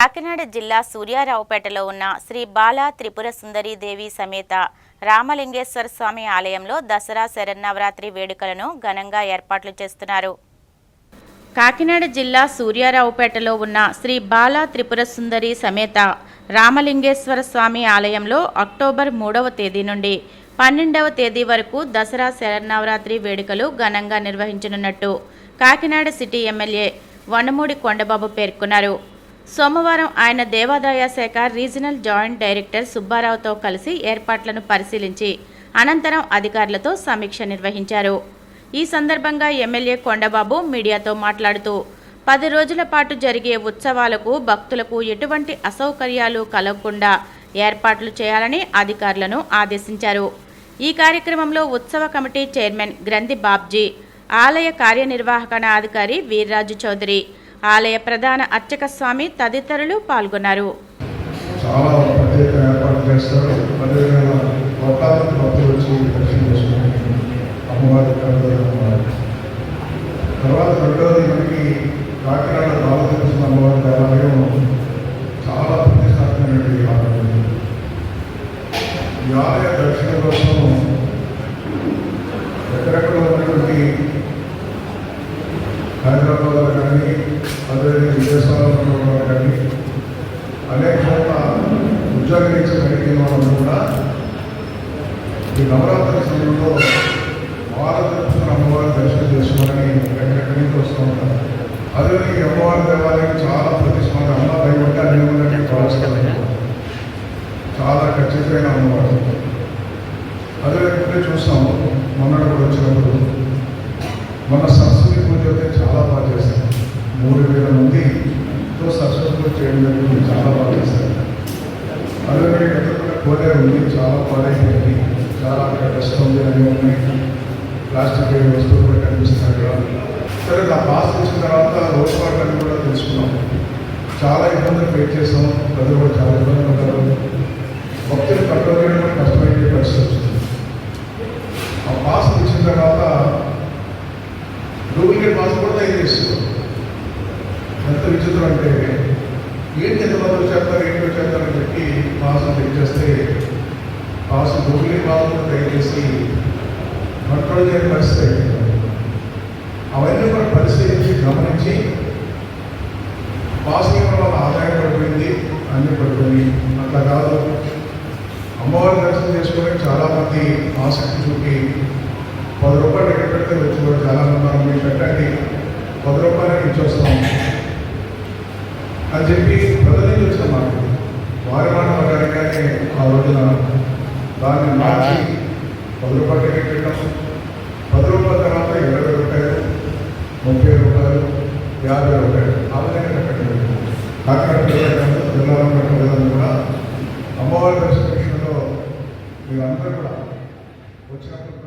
కాకినాడ జిల్లా సూర్యారావుపేటలో ఉన్న శ్రీ బాలా త్రిపుర సుందరీ దేవి సమేత రామలింగేశ్వర స్వామి ఆలయంలో దసరా శరన్నవరాత్రి వేడుకలను ఘనంగా ఏర్పాట్లు చేస్తున్నారు. కాకినాడ జిల్లా సూర్యారావుపేటలో ఉన్న శ్రీ బాలా త్రిపుర సుందరి సమేత రామలింగేశ్వర స్వామి ఆలయంలో అక్టోబర్ మూడవ తేదీ నుండి పన్నెండవ తేదీ వరకు దసరా శరన్నవరాత్రి వేడుకలు ఘనంగా నిర్వహించనున్నట్టు కాకినాడ సిటీ ఎమ్మెల్యే వనమూడి కొండబాబు పేర్కొన్నారు. సోమవారం ఆయన దేవాదాయ శాఖ రీజనల్ జాయింట్ డైరెక్టర్ సుబ్బారావుతో కలిసి ఏర్పాట్లను పరిశీలించి అనంతరం అధికారులతో సమీక్ష నిర్వహించారు. ఈ సందర్భంగా ఎమ్మెల్యే కొండబాబు మీడియాతో మాట్లాడుతూ పది రోజుల పాటు జరిగే ఉత్సవాలకు భక్తులకు ఎటువంటి అసౌకర్యాలు కలగకుండా ఏర్పాట్లు చేయాలని అధికారులను ఆదేశించారు. ఈ కార్యక్రమంలో ఉత్సవ కమిటీ చైర్మన్ గ్రంథి బాబ్జీ ఆలయ కార్యనిర్వాహకనాధికారి వీర్రాజు చౌదరి ఆలయ ప్రధాన అర్చక స్వామి తదితరులు పాల్గొన్నారు. తర్వాత మనకి కాకినాడ బాలకృష్ణ అమ్మవారి దేవాలయం చాలా ప్రతిష్టాత్మైనటువంటి ఆలయం ఈ ఆలయ కోసం ఎక్కడెక్కడ ఉన్నటువంటి హైదరాబాద్లో కానీ అదేవిధంగా విదేశాలలో ఉన్నవారు కానీ అనేక చోట్ల ఉద్యోగం ఇచ్చి వాళ్ళు కూడా ఈ నవరాత్రి సమయంలో భారతదేశం అమ్మవారి దర్శనం చేసుకోవాలని ఎక్కడెక్కడి నుంచి వస్తూ ఉంటారు. అదేవిధంగా అమ్మవారి దేవాలయం చాలా ప్రతిష్టాన అమ్మ అన్ని ఉన్నట్టు భావిస్తారు చాలా ఖచ్చితమైన అమ్మవారు. అదేవిధంగా చూస్తాము మొన్నటి కూడా వచ్చినప్పుడు. మన సరస్వతి పూజ అయితే చాలా బాగా చేశారు మూడు వేల మందితో సరస్వతి చేయడం జరిగింది చాలా బాగా చేశారు అదేవిధంగా ఎక్కడ కూడా కోలేరు ఉంది చాలా పాడైపోయింది చాలా కష్టం ఉంది అని ఉన్నాయి. ప్లాస్టిక్ వస్తువులు కూడా కనిపిస్తున్నాయి కదా. సరే నా పాస్ వచ్చిన తర్వాత రోడ్ లోటుపాట్లన్నీ కూడా తెలుసుకున్నాం. చాలా ఇబ్బందులు ఫేస్ చేస్తాం ప్రజలు కూడా చాలా ఇబ్బందులు ఉంటారు భక్తులు కంట్రోల్ చేయడం కష్టమైన పరిస్థితి వచ్చింది ఆ పాస్ వచ్చిన తర్వాత డూప్లికేట్ పాస్ కూడా తయారు చేస్తున్నారు ఎంత విచిత్రం అంటే ఏంటి ఎంతమంది చేస్తారు ఏంటి వచ్చేస్తారని చెప్పి పాస్ చెక్ చేస్తే పాస్ డూప్లికేట్ పాస్ తయారు చేసి కంట్రోల్ చేయని పరిస్థితి అయింది. అవన్నీ కూడా పరిశీలించి గమనించి పాస్ వల్ల ఆదాయం పడిపోయింది అన్ని పడిపోయి అట్లా కాదు అమ్మవారి దర్శనం చేసుకుని చాలామంది ఆసక్తి చూపి పది రూపాయలు ఎక్కడ పెడితే వచ్చి కూడా చాలా మంది మనం మీరు పెట్టండి పది రూపాయలకి ఇచ్చొస్తాం అని చెప్పి ప్రజల నుంచి వచ్చిన మాట వారి మాట ప్రకారంగానే ఆ రోజున దాన్ని మార్చి పది రూపాయలు టికెట్ పది రూపాయల తర్వాత ఇరవై రూపాయలు ముప్పై రూపాయలు యాభై రూపాయలు ఆ విధంగా పెట్టండి కాకినాడ జిల్లాలో పెట్టడం కూడా. అమ్మవారి దర్శన విషయంలో మీరందరూ కూడా వచ్చినప్పుడు